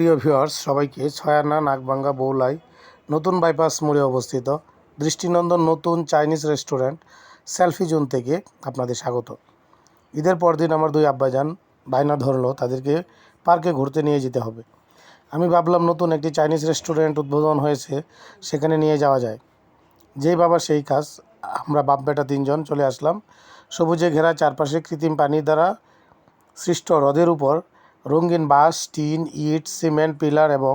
প্রিয় ভিউয়ার্স, সবাইকে ছয়ানা নাগবাঙ্গা বৌলাই নতুন বাইপাস মোড়ে অবস্থিত দৃষ্টিনন্দন নতুন চাইনিজ রেস্টুরেন্ট সেলফি জোন থেকে আপনাদের স্বাগত। ঈদের পরদিন আমার দুই আব্বাজান বায়না ধরলো, তাদেরকে পার্কে ঘুরতে নিয়ে যেতে হবে। আমি ভাবলাম, নতুন একটি চাইনিজ রেস্টুরেন্ট উদ্বোধন হয়েছে, সেখানে নিয়ে যাওয়া যায়। যেই বাবা সেই কাজ, আমরা বাপ বেটা তিনজন চলে আসলাম। সবুজে ঘেরা চারপাশে কৃত্রিম পানির দ্বারা সৃষ্ট হ্রদের উপর রঙিন বাঁশ, টিন, ইট, সিমেন্ট, পিলার এবং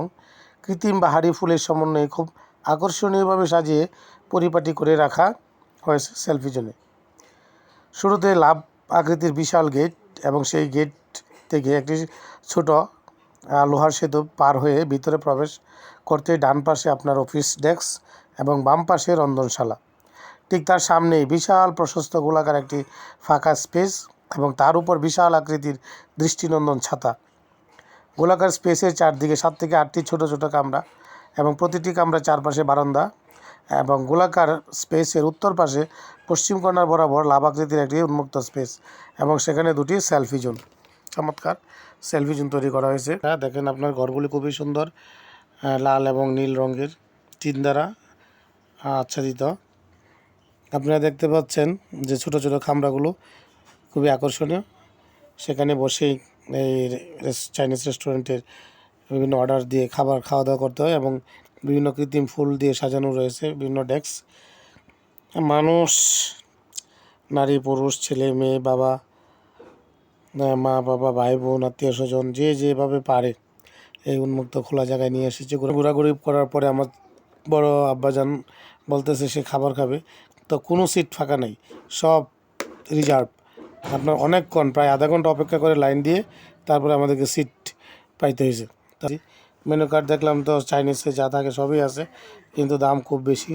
কৃত্রিম বাহারি ফুলের সমন্বয়ে খুব আকর্ষণীয়ভাবে সাজিয়ে পরিপাটি করে রাখা হয়েছে সেলফি জোনে। শুরুতে লাভ আকৃতির বিশাল গেট এবং সেই গেট থেকে একটি ছোট লোহার সেতু পার হয়ে ভিতরে প্রবেশ করতে ডান পাশে আপনার অফিস ডেস্ক এবং বাম পাশে রন্ধনশালা। ঠিক তার সামনেই বিশাল প্রশস্ত গোলাকার একটি ফাঁকা স্পেস এবং তার উপর বিশাল আকৃতির দৃষ্টিনন্দন ছাতা। গোলাকার স্পেসের চারদিকে সাত থেকে আটটি ছোট ছোট কামরা এবং প্রতিটি কামরা চারপাশে বারান্দা এবং গোলাকার স্পেসের উত্তর পাশে পশ্চিম কর্নার বরাবর লাভ আকৃতির একটি উন্মুক্ত স্পেস এবং সেখানে দুটি সেলফি জোন। চমৎকার, সেলফি জোন তৈরি করা হয়েছে। হ্যাঁ দেখেন আপনার ঘরগুলি খুবই সুন্দর লাল এবং নীল রঙের, টিন দ্বারা আচ্ছাদিত। আপনারা দেখতে পাচ্ছেন যে ছোট ছোট খামরাগুলো খুবই আকর্ষণীয়। সেখানে বসেই এই চাইনিজ রেস্টুরেন্টের বিভিন্ন অর্ডার দিয়ে খাবার খাওয়া দাওয়া করতে হয় এবং বিভিন্ন কৃত্রিম ফুল দিয়ে সাজানো রয়েছে বিভিন্ন ডেস্ক। মানুষ, নারী, পুরুষ, ছেলে, মেয়ে, বাবা মা, বাবা, ভাই, বোন, আত্মীয় স্বজন যে যেভাবে পারে এই উন্মুক্ত খোলা জায়গায় নিয়ে এসেছে। ঘোরাঘুরি করার পরে আমার বড় আব্বাজান বলতেছে সে খাবার খাবে। তো কোনো সিট ফাঁকা নেই, সব রিজার্ভ। আপনার অনেকক্ষণ প্রায় আধা ঘণ্টা অপেক্ষা করে লাইন দিয়ে তারপরে আমাদেরকে সিট পাইতে হয়েছে। মেনু কার্ড দেখলাম তো চাইনিজে যা থাকে সবই আছে, কিন্তু দাম খুব বেশি।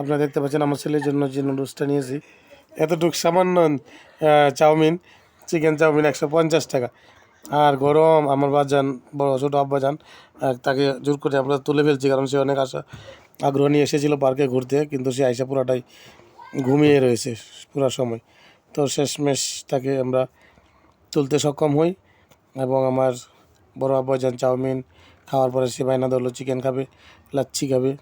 আপনারা দেখতে পাচ্ছেন আমার ছেলের জন্য যে নুডলসটা নিয়েছি, এতটুকু সামান্য চাউমিন চিকেন চাউমিন একশো পঞ্চাশ টাকা। আর গরম, আমার বাজান বড় ছোটো আব্বাজান তাকে জোর করে আমরা তুলে ফেলছি, কারণ সে অনেক আশা, আগ্রহ নিয়ে এসেছিল পার্কে ঘুরতে, কিন্তু সে আইসা পুরাটাই ঘুমিয়ে রয়েছে, পুরো সময়। তো শেষমেশ তাকে আমরা তুলতে সক্ষম হই এবং আমার বড় আব্বাজান চাউমিন খাওয়ার পরে সে বায়না ধরলো, চিকেন খাবে? লাচ্ছি খাবে?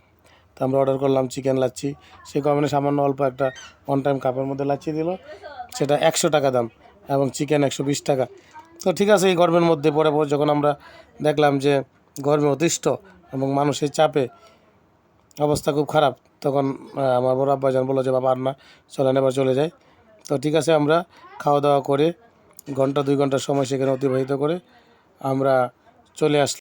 তো আমরা অর্ডার করলাম চিকেন লাচ্ছি। সে কমেন্টে সামান্য অল্প একটা ওয়ান টাইম কাপের মধ্যে লাচ্ছি দিল। সেটা একশো টাকা দাম এবং চিকেন একশো বিশ টাকা। তো ঠিক আছে, এই গরমের মধ্যে পরে পরে যখন আমরা দেখলাম যে গরমে অতিষ্ঠ এবং মানুষের চাপে অবস্থা খুব খারাপ, তখন আমার বড় আব্বাজান বলল যে, বাবা, আর না, চলেন, এবার চলে যাই। তো ঠিক আছে, আমরা খাওয়া দাওয়া করে ঘণ্টা দুই ঘণ্টার সময় সেখানে অতিবাহিত করে আমরা চলে আসলাম।